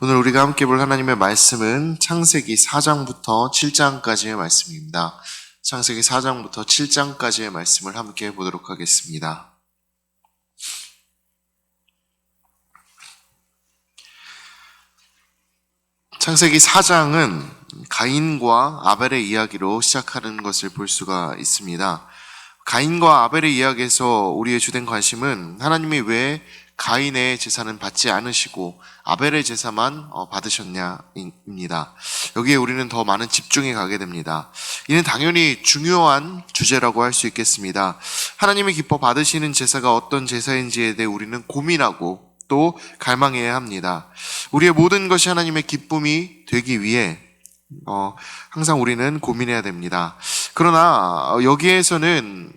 오늘 우리가 함께 볼 하나님의 말씀은 창세기 4장부터 7장까지의 말씀입니다. 창세기 4장부터 7장까지의 말씀을 함께 보도록 하겠습니다. 창세기 4장은 가인과 아벨의 이야기로 시작하는 것을 볼 수가 있습니다. 가인과 아벨의 이야기에서 우리의 주된 관심은 하나님이 왜 가인의 제사는 받지 않으시고 아벨의 제사만 어, 받으셨냐입니다. 여기에 우리는 더 많은 집중이 가게 됩니다. 이는 당연히 중요한 주제라고 할 수 있겠습니다. 하나님이 기뻐 받으시는 제사가 어떤 제사인지에 대해 우리는 고민하고 또 갈망해야 합니다. 우리의 모든 것이 하나님의 기쁨이 되기 위해 어, 항상 우리는 고민해야 됩니다. 그러나 여기에서는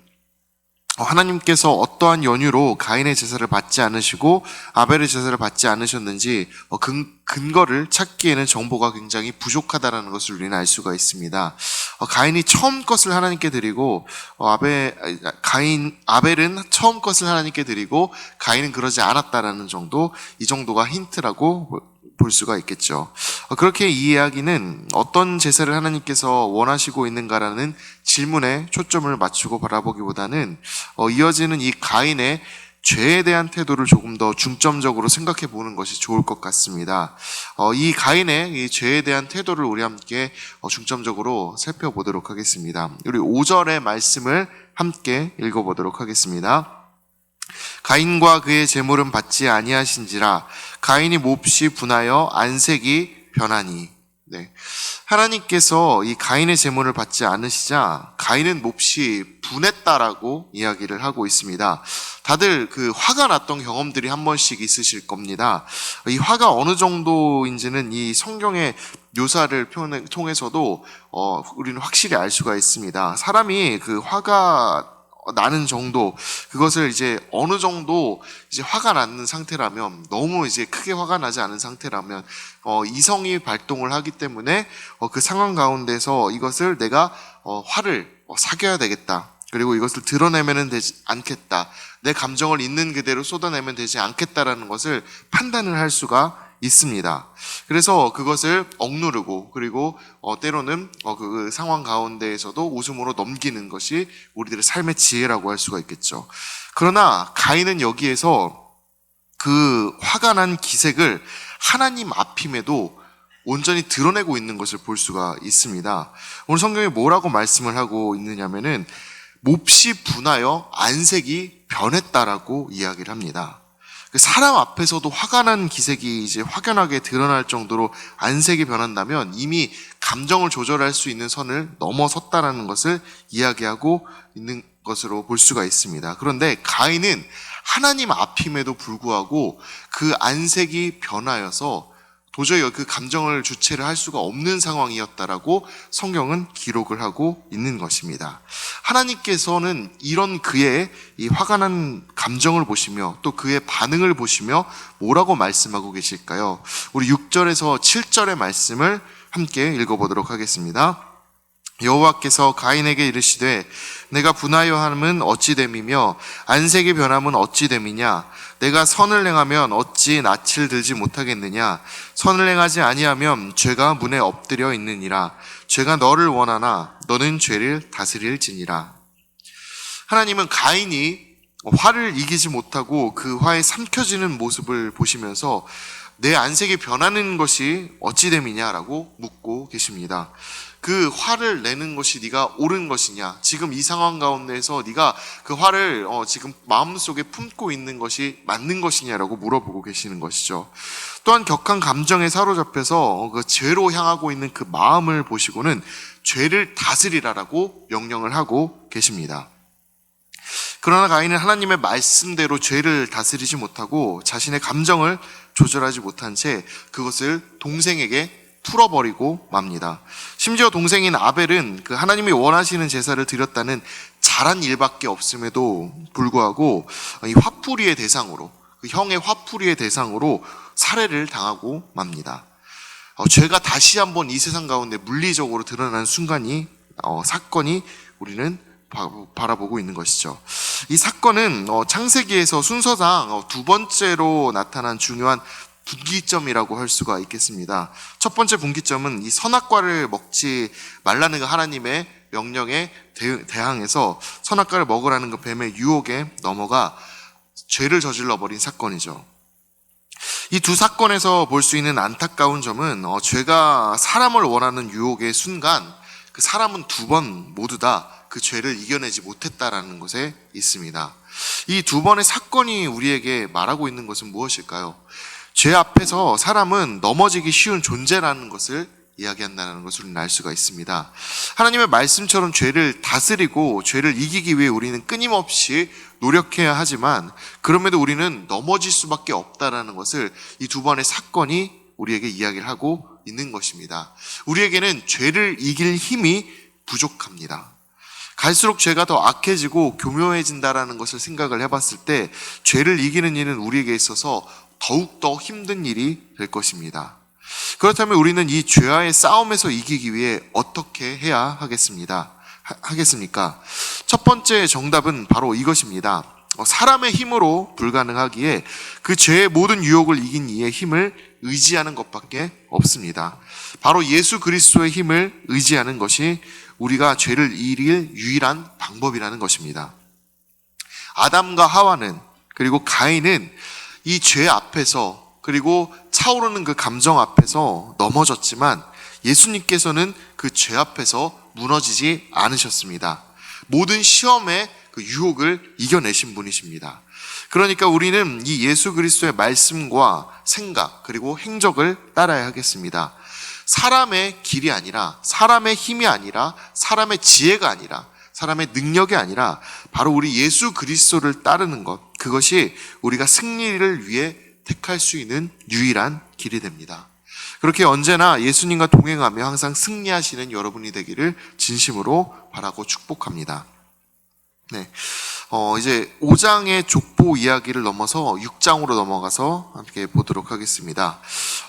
하나님께서 어떠한 연유로 가인의 제사를 받지 않으시고 아벨의 제사를 받지 않으셨는지 어, 근, 근거를 찾기에는 정보가 굉장히 부족하다는 것을 우리는 알 수가 있습니다. 어, 가인이 처음 것을 하나님께 드리고 어, 아벨 가인 아벨은 처음 것을 하나님께 드리고 가인은 그러지 않았다라는 정도 이 정도가 힌트라고 볼 수가 있겠죠. 어, 그렇게 이 이야기는 어떤 제사를 하나님께서 원하시고 있는가라는 질문에 초점을 맞추고 바라보기보다는 어, 이어지는 이 가인의 죄에 대한 태도를 조금 더 중점적으로 생각해 보는 것이 좋을 것 같습니다. 어, 이 가인의 이 죄에 대한 태도를 우리 함께 중점적으로 살펴보도록 하겠습니다. 우리 5절의 말씀을 함께 읽어보도록 하겠습니다. 가인과 그의 재물은 받지 아니하신지라 가인이 몹시 분하여 안색이 변하니 네. 하나님께서 이 가인의 재물을 받지 않으시자 가인은 몹시 분했다라고 이야기를 하고 있습니다. 다들 그 화가 났던 경험들이 한 번씩 있으실 겁니다. 이 화가 어느 정도인지는 이 성경의 묘사를 통해서도 어, 우리는 확실히 알 수가 있습니다. 사람이 그 화가 나는 정도 그것을 이제 어느 정도 이제 화가 나는 상태라면 너무 이제 크게 화가 나지 않은 상태라면 어, 이성이 발동을 하기 때문에 어, 그 상황 가운데서 이것을 내가 어, 화를 어, 사겨야 되겠다. 그리고 이것을 드러내면 되지 않겠다. 내 감정을 있는 그대로 쏟아내면 되지 않겠다라는 것을 판단을 할 수가 있습니다. 그래서 그것을 억누르고 그리고 어, 때로는 어, 그 상황 가운데에서도 웃음으로 넘기는 것이 우리들의 삶의 지혜라고 할 수가 있겠죠. 그러나 가인은 여기에서 그 화가 난 기색을 하나님 앞임에도 온전히 드러내고 있는 것을 볼 수가 있습니다. 오늘 성경에 뭐라고 말씀을 하고 있느냐면은 몹시 분하여 안색이 변했다라고 이야기를 합니다. 그 사람 앞에서도 화가 난 기색이 이제 확연하게 드러날 정도로 안색이 변한다면 이미 감정을 조절할 수 있는 선을 넘어섰다라는 것을 이야기하고 있는 것으로 볼 수가 있습니다. 그런데 가인은 하나님 앞임에도 불구하고 그 안색이 변하여서 도저히 그 감정을 주체를 할 수가 없는 상황이었다라고 성경은 기록을 하고 있는 것입니다. 하나님께서는 이런 그의 이 화가 난 감정을 보시며 또 그의 반응을 보시며 뭐라고 말씀하고 계실까요? 우리 6절에서 7절의 말씀을 함께 읽어보도록 하겠습니다. 여호와께서 가인에게 이르시되 내가 분하여 함은 어찌 됨이며 안색이 변함은 어찌 됨이냐? 내가 선을 행하면 어찌 낯을 들지 못하겠느냐? 선을 행하지 아니하면 죄가 문에 엎드려 있느니라. 죄가 너를 원하나 너는 죄를 다스릴지니라. 하나님은 가인이 화를 이기지 못하고 그 화에 삼켜지는 모습을 보시면서 내 안색이 변하는 것이 어찌 됨이냐라고 묻고 계십니다. 그 화를 내는 것이 네가 옳은 것이냐? 지금 이 상황 가운데서 네가 그 화를 어, 지금 마음속에 품고 있는 것이 맞는 것이냐라고 물어보고 계시는 것이죠. 또한 격한 감정에 사로잡혀서 어, 그 죄로 향하고 있는 그 마음을 보시고는 죄를 다스리라라고 명령을 하고 계십니다. 그러나 가인은 하나님의 말씀대로 죄를 다스리지 못하고 자신의 감정을 조절하지 못한 채 그것을 동생에게 풀어버리고 맙니다. 심지어 동생인 아벨은 그 하나님이 원하시는 제사를 드렸다는 잘한 일밖에 없음에도 불구하고 이 화풀이의 대상으로 그 형의 화풀이의 대상으로 살해를 당하고 맙니다. 어, 죄가 다시 한번 이 세상 가운데 물리적으로 드러나는 순간이 어, 사건이 우리는 바라보고 있는 것이죠. 이 사건은 어, 창세기에서 순서상 어, 두 번째로 나타난 중요한 분기점이라고 할 수가 있겠습니다. 첫 번째 분기점은 이 선악과를 먹지 말라는 그 하나님의 명령에 대- 대항해서 선악과를 먹으라는 그 뱀의 유혹에 넘어가 죄를 저질러 버린 사건이죠. 이 두 사건에서 볼 수 있는 안타까운 점은 어, 죄가 사람을 원하는 유혹의 순간 그 사람은 두 번 모두 다 그 죄를 이겨내지 못했다라는 것에 있습니다. 이 두 번의 사건이 우리에게 말하고 있는 것은 무엇일까요? 죄 앞에서 사람은 넘어지기 쉬운 존재라는 것을 이야기한다는 것을 우리는 알 수가 있습니다. 하나님의 말씀처럼 죄를 다스리고 죄를 이기기 위해 우리는 끊임없이 노력해야 하지만 그럼에도 우리는 넘어질 수밖에 없다라는 것을 이 두 번의 사건이 우리에게 이야기를 하고 있는 것입니다. 우리에게는 죄를 이길 힘이 부족합니다. 갈수록 죄가 더 악해지고 교묘해진다라는 것을 생각을 해봤을 때 죄를 이기는 일은 우리에게 있어서 더욱더 힘든 일이 될 것입니다. 그렇다면 우리는 이 죄와의 싸움에서 이기기 위해 어떻게 해야 하겠습니다. 하- 하겠습니까? 첫 번째 정답은 바로 이것입니다. 어, 사람의 힘으로 불가능하기에 그 죄의 모든 유혹을 이긴 이의 힘을 의지하는 것밖에 없습니다. 바로 예수 그리스도의 힘을 의지하는 것이 우리가 죄를 이길 유일한 방법이라는 것입니다. 아담과 하와는 그리고 가인은 이 죄 앞에서 그리고 차오르는 그 감정 앞에서 넘어졌지만 예수님께서는 그 죄 앞에서 무너지지 않으셨습니다. 모든 시험의 그 유혹을 이겨내신 분이십니다. 그러니까 우리는 이 예수 그리스도의 말씀과 생각 그리고 행적을 따라야 하겠습니다. 사람의 길이 아니라 사람의 힘이 아니라 사람의 지혜가 아니라 사람의 능력이 아니라 바로 우리 예수 그리스도를 따르는 것 그것이 우리가 승리를 위해 택할 수 있는 유일한 길이 됩니다. 그렇게 언제나 예수님과 동행하며 항상 승리하시는 여러분이 되기를 진심으로 바라고 축복합니다. 네. 어, 이제 5장의 족보 이야기를 넘어서 6장으로 넘어가서 함께 보도록 하겠습니다.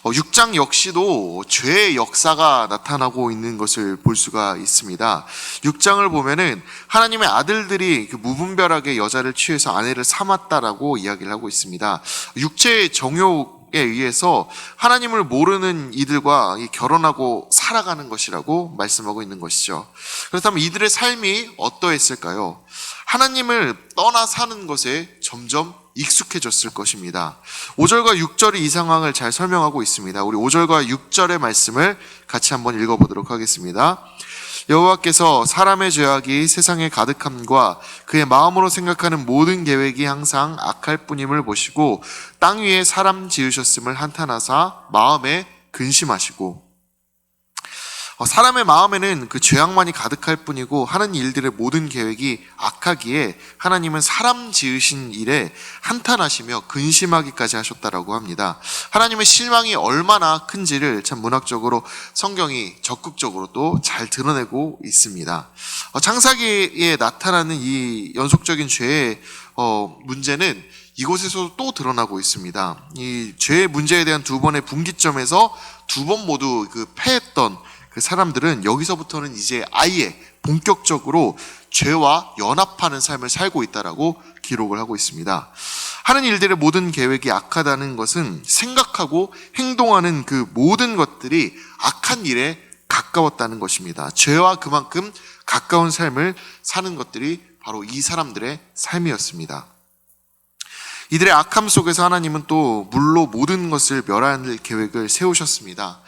어, 6장 역시도 죄의 역사가 나타나고 있는 것을 볼 수가 있습니다. 6장을 보면은 하나님의 아들들이 그 무분별하게 여자를 취해서 아내를 삼았다라고 이야기를 하고 있습니다. 육체의 정욕 에 의해서 하나님을 모르는 이들과 이 결혼하고 살아가는 것이라고 말씀하고 있는 것이죠. 그렇다면 이들의 삶이 어떠했을까요? 하나님을 떠나 사는 것에 점점 익숙해졌을 것입니다. 5절과 6절이 이 상황을 잘 설명하고 있습니다. 우리 5절과 6절의 말씀을 같이 한번 읽어보도록 하겠습니다. 여호와께서 사람의 죄악이 세상에 가득함과 그의 마음으로 생각하는 모든 계획이 항상 악할 뿐임을 보시고 땅 위에 사람 지으셨음을 한탄하사 마음에 근심하시고. 어, 사람의 마음에는 그 죄악만이 가득할 뿐이고 하는 일들의 모든 계획이 악하기에 하나님은 사람 지으신 일에 한탄하시며 근심하기까지 하셨다라고 합니다. 하나님의 실망이 얼마나 큰지를 참 문학적으로 성경이 적극적으로 또 잘 드러내고 있습니다. 어, 창사기에 나타나는 이 연속적인 죄의 어, 문제는 이곳에서 또 드러나고 있습니다. 이 죄의 문제에 대한 두 번의 분기점에서 두 번 모두 그 패했던 그 사람들은 여기서부터는 이제 아예 본격적으로 죄와 연합하는 삶을 살고 있다라고 기록을 하고 있습니다. 하는 일들의 모든 계획이 악하다는 것은 생각하고 행동하는 그 모든 것들이 악한 일에 가까웠다는 것입니다. 죄와 그만큼 가까운 삶을 사는 것들이 바로 이 사람들의 삶이었습니다. 이들의 악함 속에서 하나님은 또 물로 모든 것을 멸할 계획을 세우셨습니다.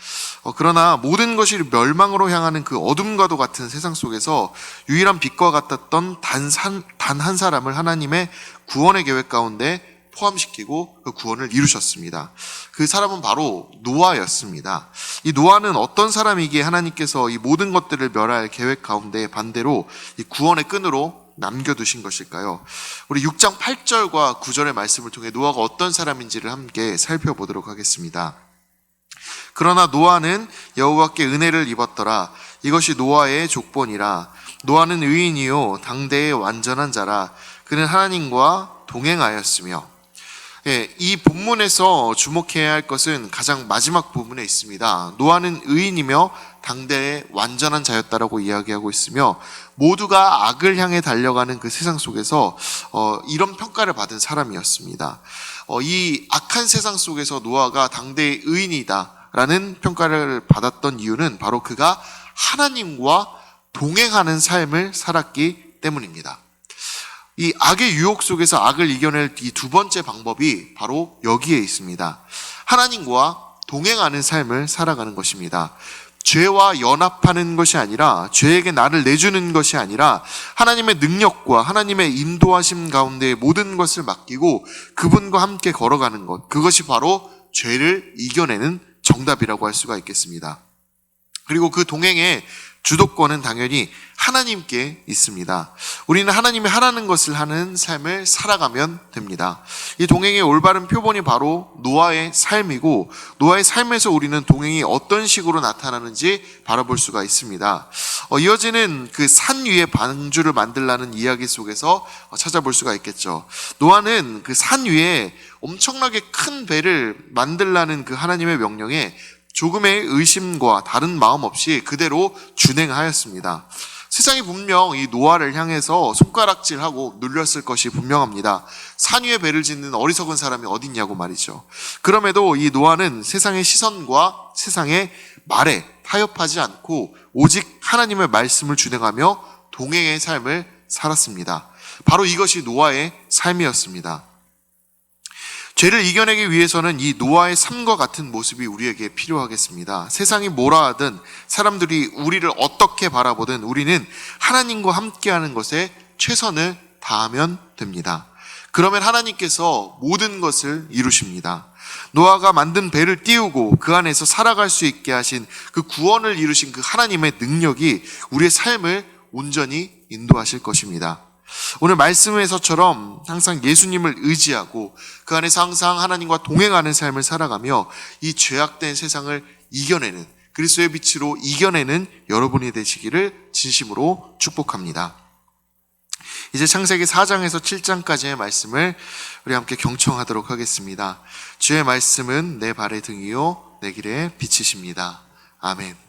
어, 그러나 모든 것이 멸망으로 향하는 그 어둠과도 같은 세상 속에서 유일한 빛과 같았던 단 한 사람을 하나님의 구원의 계획 가운데 포함시키고 그 구원을 이루셨습니다. 그 사람은 바로 노아였습니다. 이 노아는 어떤 사람이기에 하나님께서 이 모든 것들을 멸할 계획 가운데 반대로 이 구원의 끈으로 남겨두신 것일까요? 우리 6장 8절과 9절의 말씀을 통해 노아가 어떤 사람인지를 함께 살펴보도록 하겠습니다. 그러나 노아는 여호와께 은혜를 입었더라. 이것이 노아의 족본이라. 노아는 의인이요 당대의 완전한 자라. 그는 하나님과 동행하였으며 예, 이 본문에서 주목해야 할 것은 가장 마지막 부분에 있습니다. 노아는 의인이며 당대의 완전한 자였다라고 이야기하고 있으며 모두가 악을 향해 달려가는 그 세상 속에서 어, 이런 평가를 받은 사람이었습니다. 어, 이 악한 세상 속에서 노아가 당대의 의인이다라는 평가를 받았던 이유는 바로 그가 하나님과 동행하는 삶을 살았기 때문입니다. 이 악의 유혹 속에서 악을 이겨낼 이 두 번째 방법이 바로 여기에 있습니다. 하나님과 동행하는 삶을 살아가는 것입니다. 죄와 연합하는 것이 아니라 죄에게 나를 내주는 것이 아니라 하나님의 능력과 하나님의 인도하심 가운데 모든 것을 맡기고 그분과 함께 걸어가는 것. 그것이 바로 죄를 이겨내는 정답이라고 할 수가 있겠습니다. 그리고 그 동행의 주도권은 당연히 하나님께 있습니다. 우리는 하나님이 하라는 것을 하는 삶을 살아가면 됩니다. 이 동행의 올바른 표본이 바로 노아의 삶이고 노아의 삶에서 우리는 동행이 어떤 식으로 나타나는지 바라볼 수가 있습니다. 어, 이어지는 그 산 위에 방주를 만들라는 이야기 속에서 어, 찾아볼 수가 있겠죠. 노아는 그 산 위에 엄청나게 큰 배를 만들라는 그 하나님의 명령에 조금의 의심과 다른 마음 없이 그대로 준행하였습니다. 세상이 분명 이 노아를 향해서 손가락질하고 눌렸을 것이 분명합니다. 산 위에 배를 짓는 어리석은 사람이 어딨냐고 말이죠. 그럼에도 이 노아는 세상의 시선과 세상의 말에 타협하지 않고 오직 하나님의 말씀을 준행하며 동행의 삶을 살았습니다. 바로 이것이 노아의 삶이었습니다. 죄를 이겨내기 위해서는 이 노아의 삶과 같은 모습이 우리에게 필요하겠습니다. 세상이 뭐라 하든 사람들이 우리를 어떻게 바라보든 우리는 하나님과 함께하는 것에 최선을 다하면 됩니다. 그러면 하나님께서 모든 것을 이루십니다. 노아가 만든 배를 띄우고 그 안에서 살아갈 수 있게 하신 그 구원을 이루신 그 하나님의 능력이 우리의 삶을 온전히 인도하실 것입니다. 오늘 말씀에서처럼 항상 예수님을 의지하고 그 안에서 항상 하나님과 동행하는 삶을 살아가며 이 죄악된 세상을 이겨내는 그리스도의 빛으로 이겨내는 여러분이 되시기를 진심으로 축복합니다. 이제 창세기 4장에서 7장까지의 말씀을 우리 함께 경청하도록 하겠습니다. 주의 말씀은 내 발의 등이요 내 길에 빛이십니다. 아멘.